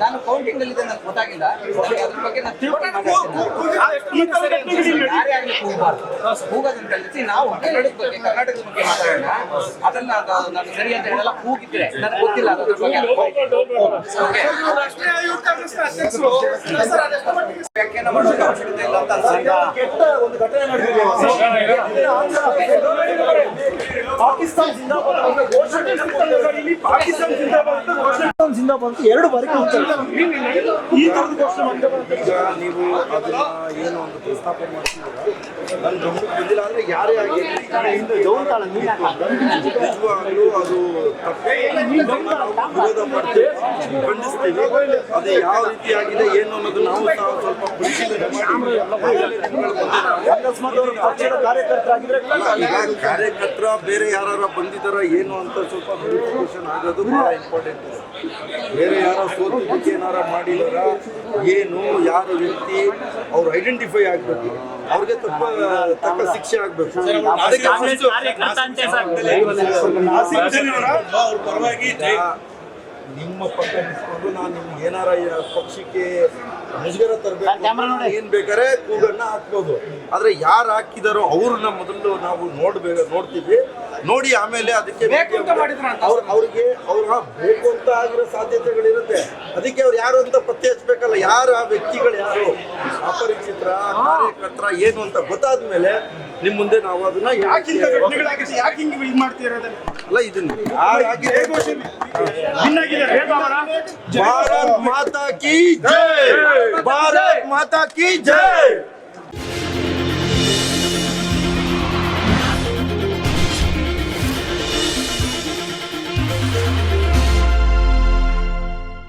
ನಾನು ಕೌಂಟಿಂಗ್ ಅಲ್ಲಿ ನನಗೆ ಗೊತ್ತಾಗಿಲ್ಲ ಅದ್ರ ಬಗ್ಗೆ ನಾನು ನಾವು ಕನ್ನಡದ ಬಗ್ಗೆ ಕರ್ನಾಟಕದ ಬಗ್ಗೆ ಮಾತಾಡೋಣ ಅದನ್ನ ನಾನು ಸರಿ ಅಂತ ಹೇಳಲ್ಲ ಕೂಗಿದ್ರೆ ನನಗೆ ಗೊತ್ತಿಲ್ಲ ಅದ್ರ ಬಗ್ಗೆ ವ್ಯಾಖ್ಯಾನ ಮಾಡೋಕೆ ಅವಶ್ಯಕತೆ ಇಲ್ಲ ಅಂತ ಅನ್ಸುತ್ತೆ. ಕೆಟ್ಟ ಒಂದು ಘಟನೆ ನಡೆದಿದೆ ಪಾಕಿಸ್ತಾನ ಜಿಂದಾಬಾದ್ ಅಂತ ಘೋಷಣೆ ಇಲ್ಲಿ ಪಾಕಿಸ್ತಾನ ಜಿಂದಾಬಾದ್ ಅಂತ ಘೋಷಣೆ ಜಿಂದಾಬಾದ್ ಅಂತ ಎರಡು ಬಾರಿ. ಈ ತರದ ಘೋಷಣೆ ಈಗ ನೀವು ಅದನ್ನ ಏನು ಒಂದು ಪ್ರಸ್ತಾಪ ಮಾಡ್ತಿದ್ದೀರಾ ನನ್ನ ಗಮನಕ್ಕೆ ಬಂದಿಲ್ಲ ಅಂದ್ರೆ ಯಾರೇ ಆಗಿ ನಿಜವಾಗ್ಲೂ ಅದು ತಪ್ಪು. ನಾವು ವಿರೋಧ ಮಾಡ್ತೀವಿ ಖಂಡಿಸ್ತೀವಿ. ಅದು ಯಾವ ರೀತಿ ಆಗಿದೆ ಏನು ಅನ್ನೋದು ನಾವು ಸ್ವಲ್ಪ ಪರಿಶೀಲನೆ ಮಾಡಿ ಅಕಸ್ಮಾತ್ ಅವರು ಪಕ್ಷದ ಕಾರ್ಯಕರ್ತರಾಗಿದ್ರೆ ಅಲ್ಲ, ಈಗ ಕಾರ್ಯಕರ್ತರ ಬೇರೆ ಯಾರು ಬಂದಿದ್ದಾರೋ ಏನು ಅಂತ ಸ್ವಲ್ಪ ವೆರಿಫಿಕೇಶನ್ ಆಗೋದು ಬಹಳ ಇಂಪಾರ್ಟೆಂಟ್ ಇದೆ. ಬೇರೆ ಯಾರ ಸೋತಿದ್ದಕ್ಕೆ ಏನಾರ ಮಾಡಿದಾರ? ಏನು? ಯಾರು ವ್ಯಕ್ತಿ? ಅವ್ರು ಐಡೆಂಟಿಫೈ ಆಗಬೇಕು. ಅವ್ರಿಗೆ ತಪ್ಪ ತಕ್ಕ ಶಿಕ್ಷೆ ಆಗಬೇಕು. ನಾಸಿಕ್ ಅವ್ರ ಪರವಾಗಿ ಜೈ- ನಿಮ್ಮ ಪಕ್ಕ ನಿಂತ್ಕೊಂಡು ನಾನು ನಿಮ್ಗೆ ಏನಾರ ಪಕ್ಷಕ್ಕೆ ಮುಜುಗರ ತರಬೇಕು ಏನ್ ಬೇಕಾರೆ ಕೂಗನ್ನ ಹಾಕ್ಬೋದು. ಆದ್ರೆ ಯಾರು ಹಾಕಿದಾರೋ ಅವ್ರನ್ನ ಮೊದಲು ನಾವು ನೋಡ್ಬೇಕು ನೋಡ್ತೀವಿ. ನೋಡಿ ಆಮೇಲೆ ಅದಕ್ಕೆ ಅವ್ರ ಅವ್ರಿಗೆ ಅವ್ರ ಬೇಕು ಅಂತ ಆಗಿರೋ ಸಾಧ್ಯತೆಗಳಿರುತ್ತೆ. ಅದಕ್ಕೆ ಅವ್ರು ಯಾರು ಅಂತ ಪತ್ತೆ ಹಚ್ಬೇಕಲ್ಲ ಯಾರು ಆ ವ್ಯಕ್ತಿಗಳು ಯಾರು? ಅಪರಿಚಿತರ ಕಾರ್ಯಕರ್ತರ ಏನು ಅಂತ ಗೊತ್ತಾದ್ಮೇಲೆ ನಿಮ್ ಮುಂದೆ ನಾವು ಅದನ್ನ ಯಾಕಿಂತ ಯಾಕೆ ಹಿಂಗೆ ಇದು ಮಾಡ್ತಿರೋದನ್ನ ಅಲ್ಲ ಇದನ್ನ ಭಿನ್ನಾಗಿದ್ದಾರೆ. ಭಾರತ್ ಮಾತಾ ಕಿ ಜೈ. ಭಾರತ್ ಮಾತಾ ಕಿ ಜೈ.